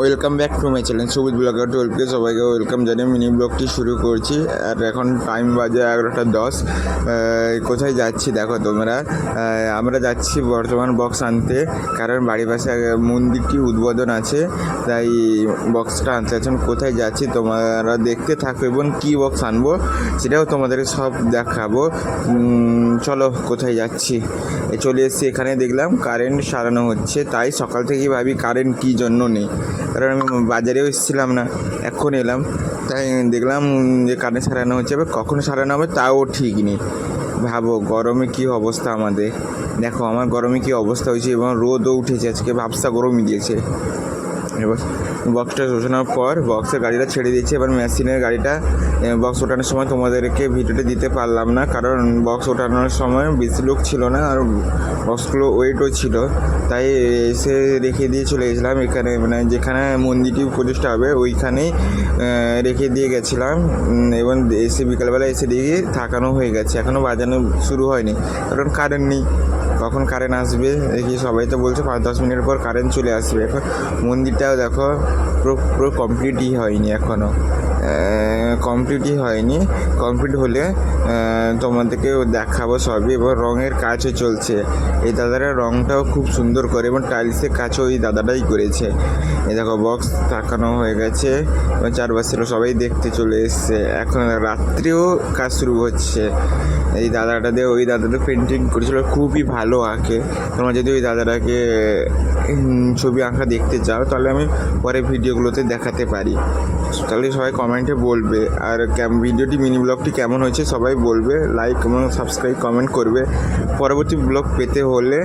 Welcome back to my channel Sabuj blogger টুয়েলভকে সবাইকে welcome জানিয়ে mini ব্লগটি শুরু করছি। আর এখন টাইম বাজে এগারোটা দশ। কোথায় যাচ্ছি দেখো তোমরা? আমরা যাচ্ছি বর্তমান বক্স আনতে। কারণ বাড়ির পাশে মন্দিরটি উদ্বোধন আছে। তাই বক্সটা আনতে। এখন কোথায় যাচ্ছি তোমরা দেখতে থাকো এবং কী বক্স আনব সেটাও তোমাদেরকে সব দেখাবো। চলো কোথায় যাচ্ছি? চলে এসেছি এখানে দেখলাম কারেন্ট সারানো হচ্ছে। তাই সকাল থেকেই ভাবি কারেন্ট কী জন্য নেই। কারণ আমি বাজারেও এসেছিলাম না এখন এলাম। তাই দেখলাম যে কারেন্ট সারানো হচ্ছে, এবার কখন সারানো হবে তাও ঠিক নেই। ভাবো, গরমে কী অবস্থা আমাদের? দেখো, আমার গরমে কী অবস্থা হয়েছে এবং রোদও উঠেছে, আজকে ভাবসা গরমই দিয়েছে। বক্সটা ওঠানোর পর বক্সের গাড়িটা ছেড়ে দিয়েছে। এবার মেশিনের গাড়িটা বক্স ওঠানোর সময় তোমাদেরকে ভিডিওটা দিতে পারলাম না, কারণ বক্স ওঠানোর সময় বেশি লোক ছিল না আর বক্সগুলো ওয়েটও ছিল। তাই এসে রেখে দিয়ে চলে গেছিলাম। এখানে মানে যেখানে মন্দিরটি প্রতিষ্ঠা হবে, ওইখানেই রেখে দিয়ে গেছিলাম। এবং এসে বিকালবেলা এসে দেখি থাকানো হয়ে গেছে। এখনও বাজানো শুরু হয়নি, কারণ কারেন্ট নেই। কখন কারেন্ট আসবে? দেখি সবাই তো বলছে পাঁচ দশ মিনিট পর কারেন্ট চলে আসবে। এখন মন্দিরটাও দেখো পুরো পুরো কমপ্লিটই হয়নি এখনও কমপ্লিটই হয়নি। কমপ্লিট হলে তোমাদেরকে দেখাবো সবই। এবং রঙের কাজও চলছে। এই দাদারা রঙটাও খুব সুন্দর করে এবং টাইলসের কাজও ওই দাদাটাই করেছে। এই দেখো বক্স তাকানো হয়ে গেছে। এবং চারপাশের সবাই দেখতে চলে এসছে। এখন রাত্রেও কাজ শুরু হচ্ছে। এই দাদাটা দিয়ে ওই দাদাটা পেন্টিং করেছিল। খুবই ভালো আঁকে। তোমরা যদি ওই দাদাটাকে ছবি আঁকা দেখতে চাও, তাহলে আমি পরে ভিডিওগুলোতে দেখাতে পারি। তাহলে সবাই কমেন্টে বলবে। আর ক্যাম ভিডিওটি মিনি ব্লগটি কেমন হয়েছে সবাই বলবে লাইক এবং সাবস্ক্রাইব কমেন্ট করবে। পরবর্তী ব্লগ পেতে হলে